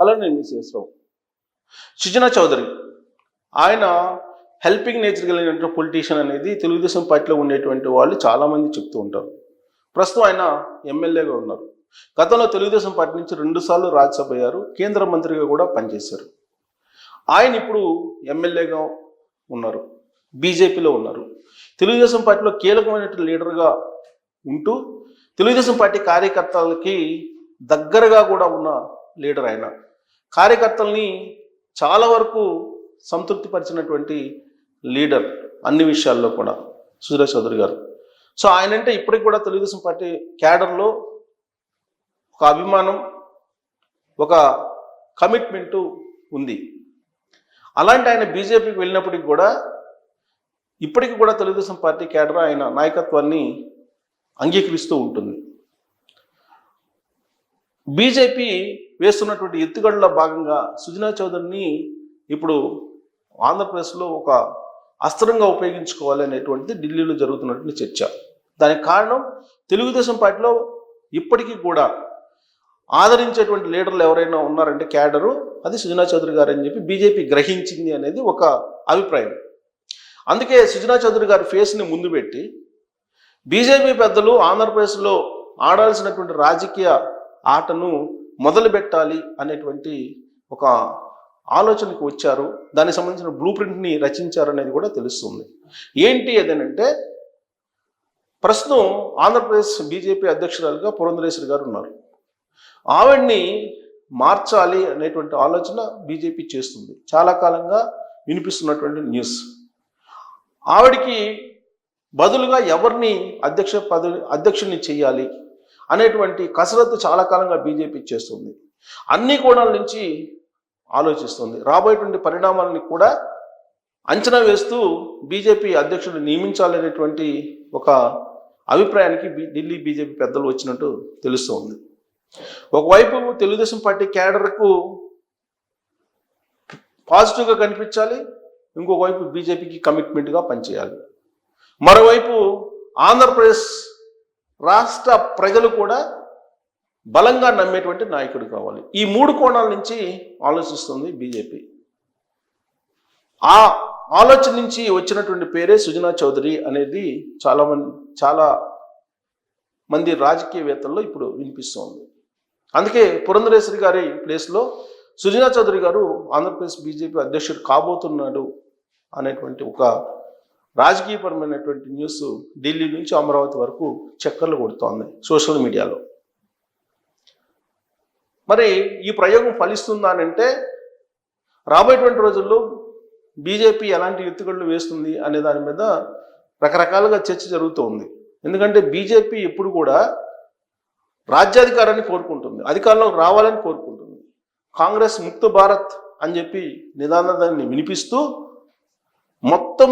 అలా నేను విశ్వేశ్వరావు సుజనా చౌదరి ఆయన హెల్పింగ్ నేచర్ కలిగినటువంటి పొలిటీషియన్ అనేది తెలుగుదేశం పార్టీలో ఉండేటువంటి వాళ్ళు చాలామంది చెప్తూ ఉంటారు. ప్రస్తుతం ఆయన ఎమ్మెల్యేగా ఉన్నారు. గతంలో తెలుగుదేశం పార్టీ నుంచి రెండుసార్లు రాజ్యసభ అయ్యారు కేంద్ర మంత్రిగా కూడా పనిచేశారు. ఆయన ఇప్పుడు ఎమ్మెల్యేగా ఉన్నారు బీజేపీలో ఉన్నారు. తెలుగుదేశం పార్టీలో కీలకమైనటువంటి లీడర్గా ఉంటూ తెలుగుదేశం పార్టీ కార్యకర్తలకి దగ్గరగా కూడా ఉన్న లీడర్ ఆయన. కార్యకర్తల్ని చాలా వరకు సంతృప్తిపరిచినటువంటి లీడర్ అన్ని విషయాల్లో కూడా సురేష్ చౌదరి గారు. సో ఆయన అంటే ఇప్పటికి కూడా తెలుగుదేశం పార్టీ క్యాడర్లో ఒక అభిమానం ఒక కమిట్మెంటు ఉంది. అలాంటి ఆయన బీజేపీకి వెళ్ళినప్పటికి కూడా ఇప్పటికి కూడా తెలుగుదేశం పార్టీ క్యాడర్ ఆయన నాయకత్వాన్ని అంగీకరిస్తూ ఉంటుంది. బీజేపీ వేస్తున్నటువంటి ఎత్తుగడలో భాగంగా సుజనా చౌదరిని ఇప్పుడు ఆంధ్రప్రదేశ్లో ఒక అస్త్రంగా ఉపయోగించుకోవాలి అనేటువంటిది ఢిల్లీలో జరుగుతున్నటువంటి చర్చ. దానికి కారణం తెలుగుదేశం పార్టీలో ఇప్పటికీ కూడా ఆదరించేటువంటి లీడర్లు ఎవరైనా ఉన్నారంటే క్యాడరు అది సుజనా చౌదరి గారు అని చెప్పి బీజేపీ గ్రహించింది అనేది ఒక అభిప్రాయం. అందుకే సుజనా చౌదరి గారి ఫేస్ని ముందు పెట్టి బీజేపీ పెద్దలు ఆంధ్రప్రదేశ్లో ఆడాల్సినటువంటి రాజకీయ ఆటను మొదలు పెట్టాలి అనేటువంటి ఒక ఆలోచనకు వచ్చారు. దానికి సంబంధించిన బ్లూ ప్రింట్ని రచించారు అనేది కూడా తెలుస్తుంది. ఏంటి అదేనంటే ప్రస్తుతం ఆంధ్రప్రదేశ్ బీజేపీ అధ్యక్షురాలుగా పురంధరేశ్వరి గారు ఉన్నారు. ఆవిడ్ని మార్చాలి అనేటువంటి ఆలోచన బీజేపీ చేస్తుంది. చాలా కాలంగా వినిపిస్తున్నటువంటి న్యూస్. ఆవిడికి బదులుగా ఎవరిని అధ్యక్ష పదవి అధ్యక్షుని చేయాలి? అనేటువంటి కసరత్తు చాలా కాలంగా బీజేపీ చేస్తుంది. అన్ని కోణాల నుంచి ఆలోచిస్తుంది. రాబోయేటువంటి పరిణామాలని కూడా అంచనా వేస్తూ బీజేపీ అధ్యక్షుడు నియమించాలనేటువంటి ఒక అభిప్రాయానికి బి- ఢిల్లీ బీజేపీ పెద్దలు వచ్చినట్టు తెలుస్తోంది. ఒకవైపు తెలుగుదేశం పార్టీ క్యాడర్కు పాజిటివ్గా కనిపించాలి ఇంకోవైపు బీజేపీకి కమిట్మెంట్గా పనిచేయాలి. మరోవైపు ఆంధ్రప్రదేశ్ రాష్ట్ర ప్రజలు కూడా బలంగా నమ్మేటువంటి నాయకుడు కావాలి. ఈ మూడు కోణాల నుంచి ఆలోచిస్తుంది బీజేపీ. ఆ ఆలోచన నుంచి వచ్చినటువంటి పేరే సుజనా చౌదరి అనేది చాలా మంది చాలా మంది రాజకీయవేత్తల్లో ఇప్పుడు వినిపిస్తోంది. అందుకే పురంధరేశ్వరి గారి ప్లేస్లో సుజనా చౌదరి గారు ఆంధ్రప్రదేశ్ బీజేపీ అధ్యక్షుడు కాబోతున్నాడు అనేటువంటి ఒక రాజకీయపరమైనటువంటి న్యూస్ ఢిల్లీ నుంచి అమరావతి వరకు చక్కర్లు కొడుతోంది సోషల్ మీడియాలో మరి ఈ ప్రయోగం ఫలిస్తుందా అంటే రాబోయేటువంటి రోజుల్లో బీజేపీ ఎలాంటి ఎత్తుగడలు వేస్తుంది అనే దాని మీద రకరకాలుగా చర్చ జరుగుతూ ఉంది. ఎందుకంటే బీజేపీ ఎప్పుడు కూడా రాజ్యాధికారాన్ని కోరుకుంటుంది అధికారంలోకి రావాలని కోరుకుంటుంది. కాంగ్రెస్ ముక్త భారత్ అని చెప్పి నిదానాన్ని వినిపిస్తూ మొత్తం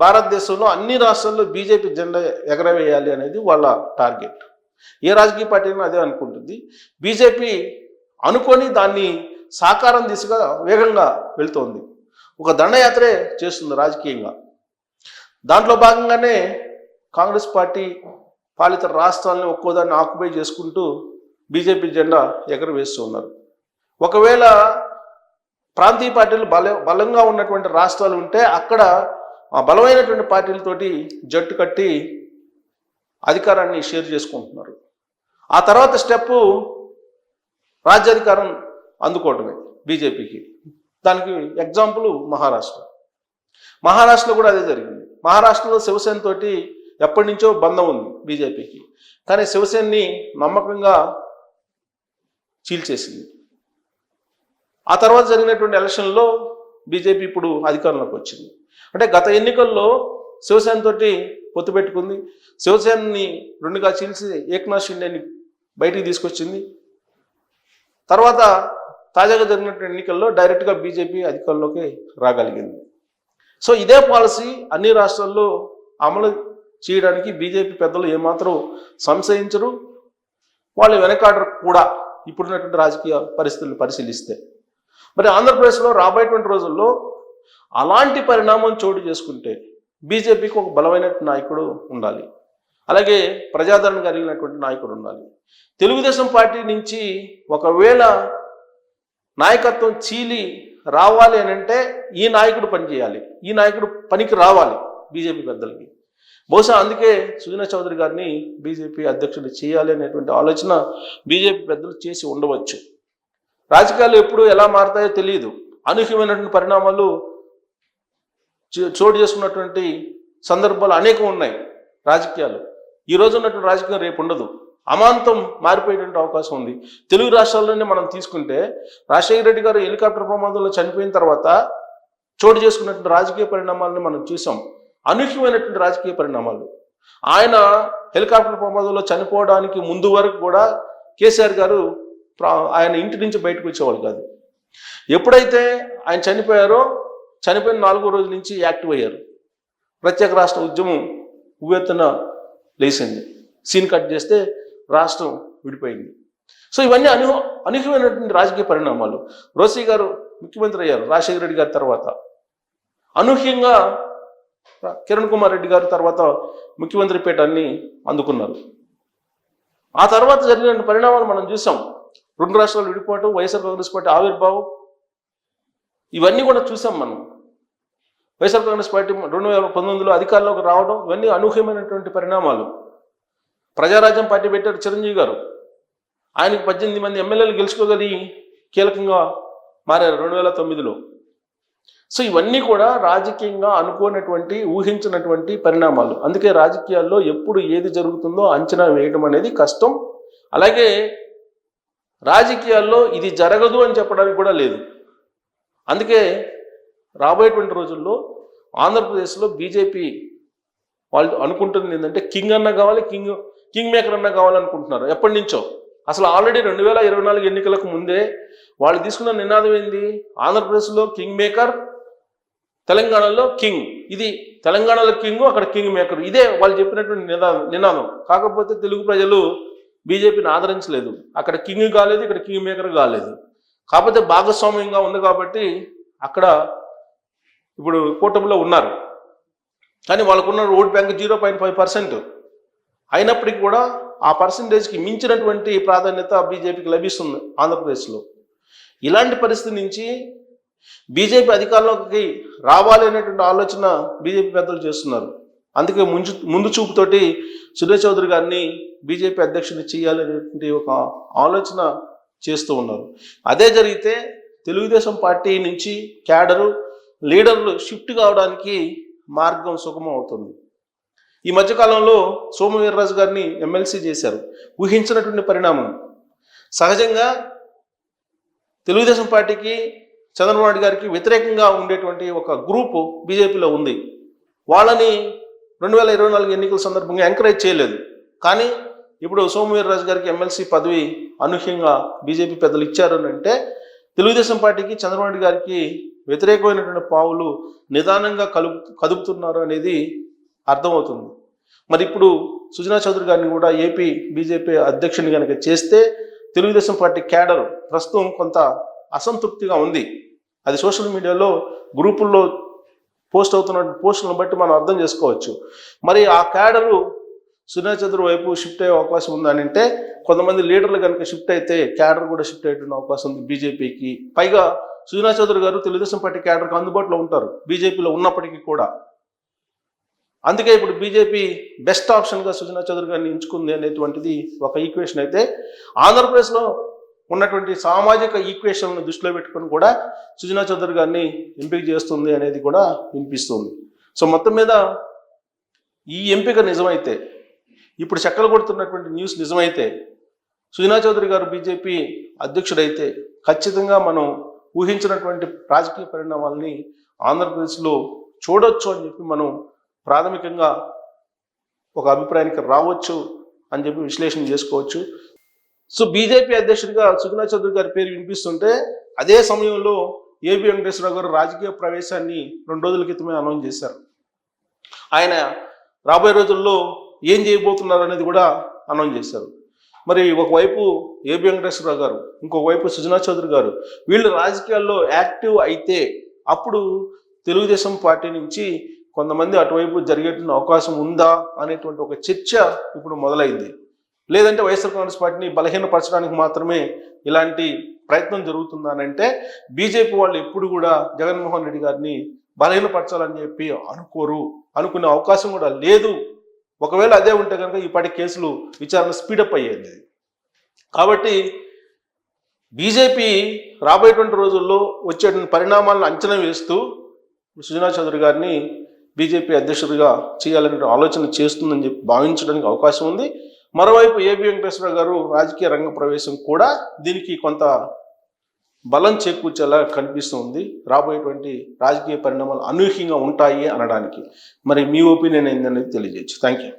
భారతదేశంలో అన్ని రాష్ట్రాల్లో బీజేపీ జెండా ఎగరవేయాలి అనేది వాళ్ళ టార్గెట్. ఏ రాజకీయ పార్టీ అదే అనుకుంటుంది. బీజేపీ అనుకొని దాన్ని సాకారం దిశగా వేగంగా వెళ్తోంది. ఒక దండయాత్రే చేస్తుంది రాజకీయంగా. దాంట్లో భాగంగానే కాంగ్రెస్ పార్టీ పాలిత రాష్ట్రాలను ఒక్కోదాన్ని ఆక్యుపై చేసుకుంటూ బీజేపీ జెండా ఎగరవేస్తూ ఉన్నారు ఒకవేళ ప్రాంతీయ పార్టీలు బల బలంగా ఉన్నటువంటి రాష్ట్రాలు ఉంటే అక్కడ బలమైనటువంటి పార్టీలతోటి జట్టు కట్టి అధికారాన్ని షేర్ చేసుకుంటున్నారు. ఆ తర్వాత స్టెప్ రాజ్యాధికారం అందుకోవటమే బీజేపీకి. దానికి ఎగ్జాంపుల్ మహారాష్ట్ర. మహారాష్ట్రలో కూడా అదే జరిగింది. మహారాష్ట్రలో శివసేన తోటి ఎప్పటి నుంచో బంధం ఉంది బీజేపీకి. కానీ శివసేనని నమ్మకంగా చీల్చేసింది. ఆ తర్వాత జరిగినటువంటి ఎలక్షన్లో బీజేపీ ఇప్పుడు అధికారంలోకి వచ్చింది. అంటే గత ఎన్నికల్లో శివసేన తోటి పొత్తు పెట్టుకుంది. శివసేనని రెండుగా చీల్చి ఏక్నాథ్ షిండేని బయటికి తీసుకొచ్చింది. తర్వాత తాజాగా జరిగినటువంటి ఎన్నికల్లో డైరెక్ట్గా బీజేపీ అధికారంలోకి రాగలిగింది. సో ఇదే పాలసీ అన్ని రాష్ట్రాల్లో అమలు చేయడానికి బీజేపీ పెద్దలు ఏమాత్రం సంశయించరు. వాళ్ళు వెనకాడరు కూడా ఇప్పుడున్నటువంటి రాజకీయ పరిస్థితులు పరిశీలిస్తే. మరి ఆంధ్రప్రదేశ్లో రాబోయేటువంటి రోజుల్లో అలాంటి పరిణామం చోటు చేసుకుంటే బీజేపీకి ఒక బలమైన నాయకుడు ఉండాలి. అలాగే ప్రజాదరణ కలిగినటువంటి నాయకుడు ఉండాలి. తెలుగుదేశం పార్టీ నుంచి ఒకవేళ నాయకత్వం చీలి రావాలి అని అంటే ఈ నాయకుడు పనిచేయాలి ఈ నాయకుడు పనికి రావాలి బీజేపీ పెద్దలకి. బహుశా అందుకే సుజనా చౌదరి గారిని బీజేపీ అధ్యక్షుడు చేయాలి అనేటువంటి ఆలోచన బీజేపీ పెద్దలు చేసి ఉండవచ్చు. రాజకీయాలు ఎప్పుడు ఎలా మారుతాయో తెలియదు. అనూహ్యమైనటువంటి పరిణామాలు చోటు చేసుకున్నటువంటి సందర్భాలు అనేకం ఉన్నాయి రాజకీయాలు. ఈ రోజు ఉన్నటువంటి రాజకీయం రేపు ఉండదు. అమాంతం మారిపోయేటువంటి అవకాశం ఉంది. తెలుగు రాష్ట్రాల్లోనే మనం తీసుకుంటే రాజశేఖర రెడ్డి గారు హెలికాప్టర్ ప్రమాదంలో చనిపోయిన తర్వాత చోటు చేసుకున్నటువంటి రాజకీయ పరిణామాలను మనం చూసాం. అనూహ్యమైనటువంటి రాజకీయ పరిణామాలు. ఆయన హెలికాప్టర్ ప్రమాదంలో చనిపోవడానికి ముందు వరకు కూడా కేసీఆర్ గారు ప్రా- ఆయన ఇంటి నుంచి బయటకు వచ్చేవాళ్ళు కాదు. ఎప్పుడైతే ఆయన చనిపోయారో చనిపోయిన నాలుగో రోజు నుంచి యాక్టివ్ అయ్యారు. ప్రత్యేక రాష్ట్ర ఉద్యమం ఉవ్వెత్తున లేచింది. సీన్ కట్ చేస్తే రాష్ట్రం విడిపోయింది. సో ఇవన్నీ అను అనూహ్యమైనటువంటి రాజకీయ పరిణామాలు. రోసీ గారు ముఖ్యమంత్రి అయ్యారు రాజశేఖర రెడ్డి గారి తర్వాత. అనూహ్యంగా కిరణ్ కుమార్ రెడ్డి గారు తర్వాత ముఖ్యమంత్రి పీఠాన్ని అందుకున్నారు. ఆ తర్వాత జరిగిన పరిణామాలు మనం చూసాం. రెండు రాష్ట్రాలు విడిపోవటం వైఎస్ఆర్ కాంగ్రెస్ పార్టీ ఆవిర్భావం. ఇవన్నీ కూడా చూసాం మనం. వైఎస్ఆర్ కాంగ్రెస్ పార్టీ రెండు వేల పంతొమ్మిదిలో అధికారంలోకి రావడం ఇవన్నీ అనూహ్యమైనటువంటి పరిణామాలు. ప్రజారాజ్యం పార్టీ పెట్టారు చిరంజీవి గారు. ఆయనకి పద్దెనిమిది మంది ఎమ్మెల్యేలు గెలుచుకోగలి కీలకంగా మారారు రెండు వేల తొమ్మిదిలో. సో ఇవన్నీ కూడా రాజకీయంగా అనుకోనటువంటి ఊహించినటువంటి పరిణామాలు. అందుకే రాజకీయాల్లో ఎప్పుడు ఏది జరుగుతుందో అంచనా వేయడం అనేది కష్టం. అలాగే రాజకీయాల్లో ఇది జరగదు అని చెప్పడానికి కూడా లేదు. అందుకే రాబోయేటువంటి రోజుల్లో ఆంధ్రప్రదేశ్లో బీజేపీ వాళ్ళు అనుకుంటుంది ఏంటంటే కింగ్ అన్న కావాలి కింగ్ కింగ్ మేకర్ అన్న కావాలనుకుంటున్నారు. ఎప్పటి నుంచో. అసలు ఆల్రెడీ రెండు వేల ఇరవై నాలుగు ఎన్నికలకు ముందే వాళ్ళు తీసుకున్న నినాదం ఏంది? ఆంధ్రప్రదేశ్లో కింగ్ మేకర్ తెలంగాణలో కింగ్. ఇది తెలంగాణలో కింగ్ అక్కడ కింగ్ మేకర్. ఇదే వాళ్ళు చెప్పినటువంటి నినాదం నినాదం. కాకపోతే తెలుగు ప్రజలు బీజేపీని ఆదరించలేదు. అక్కడ కింగ్ కాలేదు ఇక్కడ కింగ్ మేకర్ కాలేదు. కాకపోతే భాగస్వామ్యంగా ఉంది కాబట్టి అక్కడ ఇప్పుడు కూటమిలో ఉన్నారు. కానీ వాళ్ళకున్న vote bank zero point five percent. అయినప్పటికీ కూడా ఆ పర్సంటేజ్కి మించినటువంటి ప్రాధాన్యత బీజేపీకి లభిస్తుంది ఆంధ్రప్రదేశ్లో. ఇలాంటి పరిస్థితి నుంచి బీజేపీ అధికారంలోకి రావాలి అనేటువంటి ఆలోచన బీజేపీ పెద్దలు చేస్తున్నారు. అందుకే ముందు ముందు చూపుతోటి సురేష్ చౌదరి గారిని బీజేపీ అధ్యక్షుడిని చేయాలనేటువంటి ఒక ఆలోచన చేస్తూ ఉన్నారు. అదే జరిగితే తెలుగుదేశం పార్టీ నుంచి క్యాడరు లీడర్లు షిఫ్ట్ కావడానికి మార్గం సుగమం అవుతుంది ఈ మధ్యకాలంలో సోము వీర్రాజు గారిని ఎమ్మెల్సీ చేశారు. ఊహించినటువంటి పరిణామం. సహజంగా తెలుగుదేశం పార్టీకి చంద్రబాబు నాయుడు గారికి వ్యతిరేకంగా ఉండేటువంటి ఒక గ్రూపు బీజేపీలో ఉంది. వాళ్ళని రెండు వేల ఇరవై నాలుగు ఎన్నికల సందర్భంగా ఎంకరేజ్ చేయలేదు. కానీ ఇప్పుడు సోము వీర్రాజు గారికి ఎమ్మెల్సీ పదవి అనూహ్యంగా బీజేపీ పెద్దలు ఇచ్చారు అని అంటే తెలుగుదేశం పార్టీకి చంద్రబాబు గారికి వ్యతిరేకమైనటువంటి పావులు నిదానంగా కలుపు కదుపుతున్నారు అనేది అర్థమవుతుంది. మరి ఇప్పుడు సుజనా చౌదరి గారిని కూడా ఏపీ బీజేపీ అధ్యక్షుని కనుక చేస్తే తెలుగుదేశం పార్టీ క్యాడర్ ప్రస్తుతం కొంత అసంతృప్తిగా ఉంది. అది సోషల్ మీడియాలో గ్రూపుల్లో పోస్ట్ అవుతున్న పోస్టులను బట్టి మనం అర్థం చేసుకోవచ్చు. మరి ఆ క్యాడరు సుజనా చౌదరి వైపు షిఫ్ట్ అయ్యే అవకాశం ఉందని అంటే కొంతమంది లీడర్లు కనుక షిఫ్ట్ అయితే క్యాడర్ కూడా షిఫ్ట్ అయ్యేటువంటి అవకాశం ఉంది బీజేపీకి పైగా సుజనా చౌదరి గారు తెలుగుదేశం పార్టీ క్యాడర్కి అందుబాటులో ఉంటారు బీజేపీలో ఉన్నప్పటికీ కూడా. అందుకే ఇప్పుడు బీజేపీ బెస్ట్ ఆప్షన్గా సుజనా చౌదరి గారిని ఎంచుకుంది అనేటువంటిది ఒక ఈక్వేషన్ అయితే ఆంధ్రప్రదేశ్లో ఉన్నటువంటి సామాజిక ఈక్వేషన్ను దృష్టిలో పెట్టుకొని కూడా సుజనా చౌదరి గారిని ఎంపిక చేస్తుంది అనేది కూడా వినిపిస్తుంది. సో మొత్తం మీద ఈ ఎంపిక నిజమైతే ఇప్పుడు చక్కలు కొడుతున్నటువంటి న్యూస్ నిజమైతే సుజనా చౌదరి గారు బీజేపీ అధ్యక్షుడైతే ఖచ్చితంగా మనం ఊహించినటువంటి రాజకీయ పరిణామాలని ఆంధ్రప్రదేశ్లో చూడొచ్చు అని చెప్పి మనం ప్రాథమికంగా ఒక అభిప్రాయానికి రావచ్చు అని చెప్పి విశ్లేషణ చేసుకోవచ్చు. సో బీజేపీ అధ్యక్షుడిగా సుజనా చౌదరి గారి పేరు వినిపిస్తుంటే అదే సమయంలో ఏబి వెంకటేశ్వరరావు గారు రాజకీయ ప్రవేశాన్ని రెండు రోజుల క్రితమే అనౌన్స్ చేశారు. ఆయన రాబోయే రోజుల్లో ఏం చేయబోతున్నారు అనేది కూడా అనౌన్స్ చేశారు. మరి ఒకవైపు ఏబి వెంకటేశ్వరరావు గారు ఇంకొకవైపు సుజనా చౌదరి గారు వీళ్ళు రాజకీయాల్లో యాక్టివ్ అయితే అప్పుడు తెలుగుదేశం పార్టీ నుంచి కొంతమంది అటువైపు జరిగేటువంటి అవకాశం ఉందా అనేటువంటి ఒక చర్చ ఇప్పుడు మొదలైంది. లేదంటే వైఎస్ఆర్ కాంగ్రెస్ పార్టీని బలహీనపరచడానికి మాత్రమే ఇలాంటి ప్రయత్నం జరుగుతుందానంటే బీజేపీ వాళ్ళు ఎప్పుడు కూడా జగన్మోహన్ రెడ్డి గారిని బలహీనపరచాలని చెప్పి అనుకోరు అనుకునే అవకాశం కూడా లేదు. ఒకవేళ అదే ఉంటే కనుక ఇప్పటి కేసులు విచారణ స్పీడప్ అయ్యేది. కాబట్టి బీజేపీ రాబోయేటువంటి రోజుల్లో వచ్చే పరిణామాలను అంచనా వేస్తూ సుజనా చౌదరి గారిని బీజేపీ అధ్యక్షుడిగా చేయాలనే ఆలోచన చేస్తుందని చెప్పి భావించడానికి అవకాశం ఉంది. మరోవైపు ఏబి వెంకటేశ్వర గారు రాజకీయ రంగ ప్రవేశం కూడా దీనికి కొంత బలం చేకూర్చేలా కనిపిస్తుంది. రాబోయేటువంటి రాజకీయ పరిణామాలు అనూహ్యంగా ఉంటాయి అనడానికి. మరి మీ ఒపీనియన్ ఏందనేది తెలియజేయచ్చు. Thank you